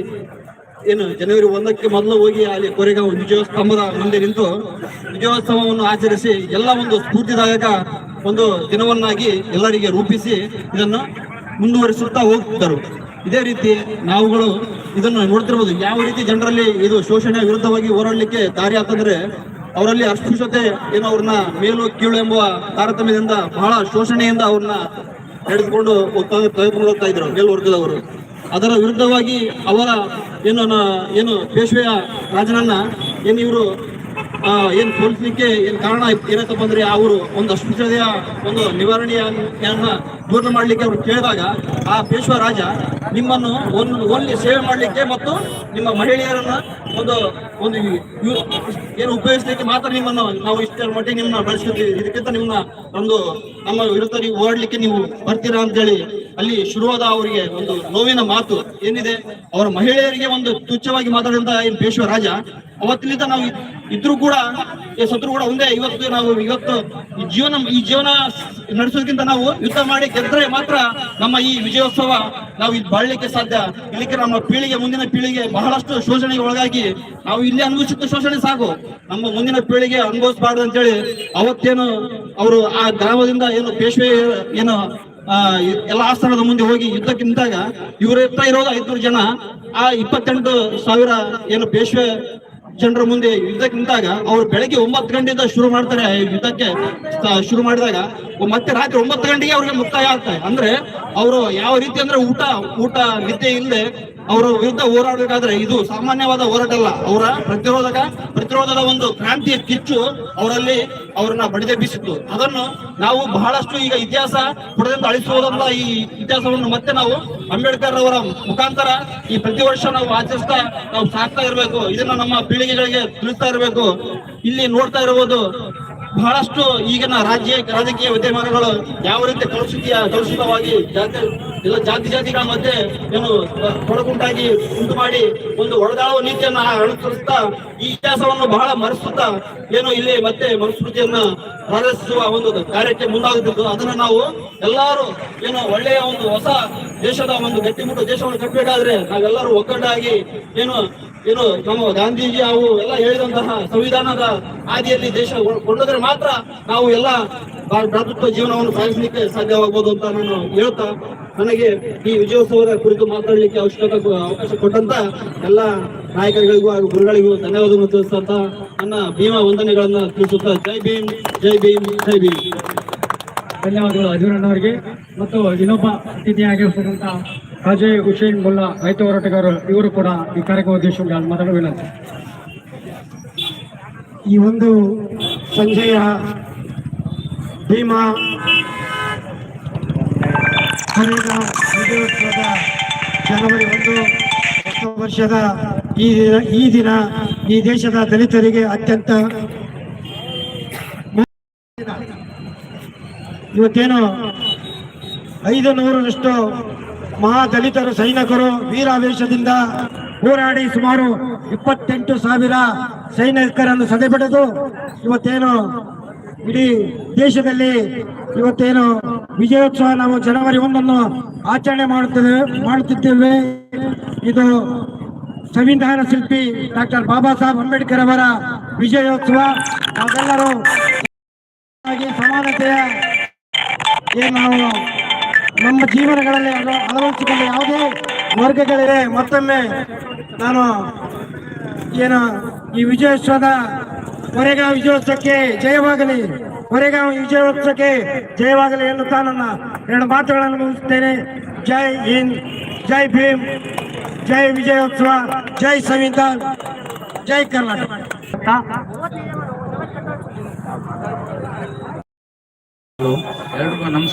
ಏನು ಜನವರಿ ಒಂದಕ್ಕೆ ಮೊದಲು ಹೋಗಿ ಅಲ್ಲಿ ಕೊರೆಗಾಂವ್ ವಿಜಯೋತ್ಸವದ ಮುಂದೆ ನಿಂತು ವಿಜಯೋತ್ಸವವನ್ನು ಆಚರಿಸಿ ಎಲ್ಲ ಒಂದು ಸ್ಫೂರ್ತಿದಾಯಕ ಒಂದು ದಿನವನ್ನಾಗಿ ಎಲ್ಲರಿಗೆ ರೂಪಿಸಿ ಇದನ್ನು ಮುಂದುವರಿಸುತ್ತಾ ಹೋಗ್ತಿದ್ದರು. ಇದೇ ರೀತಿ ನಾವುಗಳು ಇದನ್ನು ನೋಡ್ತಿರ್ಬೋದು. ಯಾವ ರೀತಿ ಜನರಲ್ಲಿ ಇದು ಶೋಷಣೆ ವಿರುದ್ಧವಾಗಿ ಹೋರಾಡಲಿಕ್ಕೆ ದಾರಿ ಆಗ್ತಂದ್ರೆ ಅವರಲ್ಲಿ ಅಸ್ಪೃಶ್ಯತೆ ಏನು ಅವ್ರನ್ನ ಮೇಲು ಕೀಳು ಎಂಬ ತಾರತಮ್ಯದಿಂದ ಬಹಳ ಶೋಷಣೆಯಿಂದ ಅವ್ರನ್ನ ನಡೆದುಕೊಂಡು ಹೋಗ್ತಾ ತೆಗೆದುಕೊಂಡು ಇದ್ರು ಮೇಲ್ವರ್ಗದವರು. ಅದರ ವಿರುದ್ಧವಾಗಿ ಅವರ ಏನು ಏನು ಪೇಶ್ವೆಯ ರಾಜನನ್ನ ಏನು ಇವರು ಏನು ಏನು ಏನ್ ಕಾರಣ ಏನಾಯ್ತಪ್ಪ ಅಂದ್ರೆ ಅವರು ಒಂದು ಅಸ್ಪೃಶ್ಯತೆಯ ಒಂದು ನಿವಾರಣೆಯನ್ನ ದೂರ ಮಾಡಲಿಕ್ಕೆ ಅವರು ಕೇಳಿದಾಗ, ಆ ಪೇಶ್ವ ರಾಜ ನಿಮ್ಮನ್ನು ಒಂದು ಓನ್ಲಿ ಸೇವೆ ಮಾಡಲಿಕ್ಕೆ ಮತ್ತು ನಿಮ್ಮ ಮಹಿಳೆಯರನ್ನ ಒಂದು ಒಂದು ಏನು ಉಪಯೋಗಿಸಲಿಕ್ಕೆ ಮಾತ್ರ ನಿಮ್ಮನ್ನು ನಾವು ಇಷ್ಟರ ಮಟ್ಟಿಗೆ ನಿಮ್ಮನ್ನ ಬಳಸ್ಕೊತೀವಿ ಇದಕ್ಕಿಂತ ನಿಮ್ಮನ್ನ ಒಂದು ನಮ್ಮ ವಿರುದ್ಧ ನೀವು ಓಡಲಿಕ್ಕೆ ನೀವು ಬರ್ತೀರಾ ಅಂತೇಳಿ ಅಲ್ಲಿ ಶುರುವಾದ ಅವರಿಗೆ ಒಂದು ನೋವಿನ ಮಾತು ಏನಿದೆ, ಅವರ ಮಹಿಳೆಯರಿಗೆ ಒಂದು ತುಚ್ಛವಾಗಿ ಮಾತಾಡಿದಂತ ಏನು ಪೇಶ್ವ ರಾಜ, ಅವತ್ತಿನಿಂದ ನಾವು ಇದ್- ಇದ್ರೂ ಕೂಡ ಸತ್ರು ಕೂಡ ಒಂದೇ. ಇವತ್ತು ನಾವು ಇವತ್ತು ಈ ಜೀವನ ಈ ಜೀವನ ನಡೆಸೋದಕ್ಕಿಂತ ನಾವು ಯುದ್ಧ ಮಾಡಿ ಗೆದ್ರೆ ಮಾತ್ರ ನಮ್ಮ ಈ ವಿಜಯೋತ್ಸವ ನಾವು ಇಲ್ಲಿ ಬಾಳ್ಲಿಕ್ಕೆ ಸಾಧ್ಯ. ಇಲ್ಲಿಕ್ಕೆ ನಮ್ಮ ಪೀಳಿಗೆ ಮುಂದಿನ ಪೀಳಿಗೆ ಬಹಳಷ್ಟು ಶೋಷಣೆಗೆ ಒಳಗಾಗಿ ನಾವು ಇಲ್ಲಿ ಅನುಭವಿಸಿದ ಶೋಷಣೆ ಸಾಕು ನಮ್ಮ ಮುಂದಿನ ಪೀಳಿಗೆ ಅನುಭವಿಸಬಾರ್ದು ಅಂತೇಳಿ ಅವತ್ತೇನು ಅವರು ಆ ಗ್ರಾಮದಿಂದ ಏನು ಪೇಶ್ವೆ ಏನು ಆ, ಎಲ್ಲ ಆಸ್ಥಾನದ ಮುಂದೆ ಹೋಗಿ ಯುದ್ಧಕ್ಕೆ ನಿಂತಾಗ ಇವ್ರ ಇರ್ತಾ ಇರೋದು ಐದ್ನೂರು ಜನ. ಆ ಇಪ್ಪತ್ತೆಂಟು ಸಾವಿರ ಏನು ಪೇಶ್ವೆ ಜನರ ಮುಂದೆ ಯುದ್ಧಕ್ಕೆ ನಿಂತಾಗ ಅವ್ರು ಬೆಳಗ್ಗೆ ಒಂಬತ್ತು ಗಂಟೆಯಿಂದ ಶುರು ಮಾಡ್ತಾರೆ ಯುದ್ಧಕ್ಕೆ ಶುರು ಮಾಡಿದಾಗ ಮತ್ತೆ ರಾತ್ರಿ ಒಂಬತ್ತು ಗಂಟೆಗೆ ಅವ್ರಿಗೆ ಮುಕ್ತಾಯ ಆಗ್ತಾರೆ ಅಂದ್ರೆ, ಅವರು ಯಾವ ರೀತಿ ಅಂದ್ರೆ ಊಟ ಊಟ, ನಿದ್ದೆ ಇಲ್ಲದೆ ಅವರ ವಿರುದ್ಧ ಹೋರಾಡಬೇಕಾದ್ರೆ ಇದು ಸಾಮಾನ್ಯವಾದ ಹೋರಾಟ ಅಲ್ಲ. ಅವರ ಪ್ರತಿರೋಧಕ, ಪ್ರತಿರೋಧದ ಒಂದು ಕ್ರಾಂತಿಯ ಕಿಚ್ಚು ಅವರಲ್ಲಿ ಅವರನ್ನ ಬಡಿದೆಬ್ಬಿಸಿತ್ತು ಅದನ್ನು ನಾವು ಬಹಳಷ್ಟು ಈಗ ಇತಿಹಾಸ ಪುಟದಿಂದ ಅಳಿಸುವುದಂತ ಈ ಇತಿಹಾಸವನ್ನು ಮತ್ತೆ ನಾವು ಅಂಬೇಡ್ಕರ್ ಅವರ ಮುಖಾಂತರ ಈ ಪ್ರತಿ ವರ್ಷ ನಾವು ಆಚರಿಸ್ತಾ ನಾವು ಸಾಕ್ತಾ ಇರಬೇಕು. ಇದನ್ನ ನಮ್ಮ ಪೀಳಿಗೆಗಳಿಗೆ ತಿಳಿಸ್ತಾ ಇರಬೇಕು. ಇಲ್ಲಿ ನೋಡ್ತಾ ಇರುವುದು ಬಹಳಷ್ಟು ಈಗಿನ ರಾಜ್ಯ, ರಾಜಕೀಯ ವಿದ್ಯಮಾನಗಳು ಯಾವ ರೀತಿ ಕಲುಷಿತ ಕಲುಷಿತವಾಗಿ ಜಾತಿ ಇಲ್ಲ ಜಾತಿ ಜಾತಿಗಳ ಮಧ್ಯೆ ಏನು ಕೊಡಗುಂಟಾಗಿ ಉಂಟು ಮಾಡಿ ಒಂದು ಒಡೆದಾಳುವ ನೀತಿಯನ್ನ ಅನುಸರಿಸ್ತಾ ಈ ಇತಿಹಾಸವನ್ನು ಬಹಳ ಮರೆಸುತ್ತಾ ಏನು ಇಲ್ಲಿ ಮತ್ತೆ ಮನುಸ್ಮೃತಿಯನ್ನ ಪ್ರದರ್ಶಿಸುವ ಒಂದು ಕಾರ್ಯಕ್ಕೆ ಮುಂದಾಗುತ್ತಿದ್ದು, ಅದನ್ನ ನಾವು ಎಲ್ಲರೂ ಏನು ಒಳ್ಳೆಯ ಒಂದು ಹೊಸ ದೇಶದ ಒಂದು ಗಟ್ಟಿಮುಟ್ಟು ದೇಶವನ್ನು ಕಟ್ಟಬೇಕಾದ್ರೆ ನಾವೆಲ್ಲರೂ ಒಗ್ಗಟ್ಟಾಗಿ ಏನು ಏನು ನಮ್ಮ ಗಾಂಧೀಜಿ ಅವು ಎಲ್ಲ ಹೇಳಿದಂತಹ ಸಂವಿಧಾನದ ಹಾದಿಯಲ್ಲಿ ದೇಶ ಕೊಂಡೋದ್ರೆ ಮಾತ್ರ ನಾವು ಎಲ್ಲ ಭ್ರಾತೃತ್ವ ಜೀವನವನ್ನು ಸಾಗಿಸಲಿಕ್ಕೆ ಸಾಧ್ಯವಾಗಬಹುದು ಅಂತ ನಾನು ಹೇಳ್ತಾ, ನನಗೆ ಈ ವಿಜಯೋತ್ಸವದ ಕುರಿತು ಮಾತಾಡಲಿಕ್ಕೆ ಅವಶ್ಯಕ ಅವಕಾಶ ಕೊಟ್ಟಂತ ಎಲ್ಲ ನಾಯಕರುಗಳಿಗೂ ಹಾಗೂ ಗುರುಗಳಿಗೂ ಧನ್ಯವಾದಗಳು ತಿಳಿಸಂತ, ನನ್ನ ಭೀಮಾ ವಂದನೆಗಳನ್ನ ತಿಳಿಸುತ್ತಾ, ಜೈ ಭೀಮ್ ಜೈ ಭೀಮ್ ಜೈ ಭೀಮ್. ಧನ್ಯವಾದಗಳು ಅಜೂರಣ್ಣವರಿಗೆ ಮತ್ತು ಇನ್ನೊಬ್ಬ ಅತಿಥಿಯಾಗಿರ್ತಕ್ಕಂಥ ಖಾಜೆ ಹುಸೇನ್ ಮುಲ್ಲಾ, ರೈತ ಹೋರಾಟಗಾರರು, ಇವರು ಕೂಡ ಈ ಕಾರ್ಯಕ್ರಮ ಉದ್ದೇಶವಾಗಿ ಮಾತಾಡುವ ವಿನಂತಿ. ಈ ಒಂದು ಸಂಜೆಯ ಭೀಮಾ ವಿಜಯೋತ್ಸವದ ಜನವರಿ ಒಂದು ವರ್ಷದ ಈ ದಿನ ಈ ದಿನ ಈ ದೇಶದ ದಲಿತರಿಗೆ ಅತ್ಯಂತ ಇವತ್ತೇನು ಐದು ನೂರರಷ್ಟು ಮಹಾ ದಲಿತರು ಸೈನಿಕರು ವೀರಾವೇಶದಿಂದ ಹೋರಾಡಿ ಸುಮಾರು ಇಪ್ಪತ್ತೆಂಟು ಸಾವಿರ ಸೈನಿಕರನ್ನು ಸದೆಬಡಿದು ಇವತ್ತೇನು ಇಡೀ ದೇಶದಲ್ಲಿ ಇವತ್ತೇನು ವಿಜಯೋತ್ಸವ ನಾವು ಜನವರಿ ಒಂದನ್ನು ಆಚರಣೆ ಮಾಡುತ್ತೇವೆ, ಮಾಡುತ್ತಿದ್ದೇವೆ. ಇದು ಸಂವಿಧಾನ ಶಿಲ್ಪಿ ಡಾಕ್ಟರ್ ಬಾಬಾ ಸಾಹೇಬ್ ಅಂಬೇಡ್ಕರ್ ಅವರ ವಿಜಯೋತ್ಸವ. ನಾವೆಲ್ಲರೂ ಸಮಾನತೆಯ ಏನು ನಾವು ನಮ್ಮ ಜೀವನಗಳಲ್ಲಿ ಅಳ- ಅಳವಡಿಸಿಕೊಂಡ ಯಾವುದೇ ವರ್ಗಗಳಿದೆ. ಮತ್ತೊಮ್ಮೆ ನಾನು ಏನು ಈ ವಿಜಯೋತ್ಸವದ ಹೊರೆಗಾಂವ್ ವಿಜಯೋತ್ಸವಕ್ಕೆ ಜಯವಾಗಲಿ. ಹೊರೆಗಾಂವ್ ವಿಜಯೋತ್ಸವಕ್ಕೆ ಜಯವಾಗಲಿ ಎನ್ನುತ್ತಾ ನನ್ನ ಎರಡು ಮಾತುಗಳನ್ನು ಮುಗಿಸುತ್ತೇನೆ. ಜೈ ಹಿಂದ್, ಜೈ ಭೀಮ್, ಜೈ ವಿಜಯೋತ್ಸವ, ಜೈ ಸಂವಿಧಾನ್, ಜೈ ಕರ್ನಾಟಕ. ಎಲ್ರಿಗೂ ನಮಸ್ಕಾರ.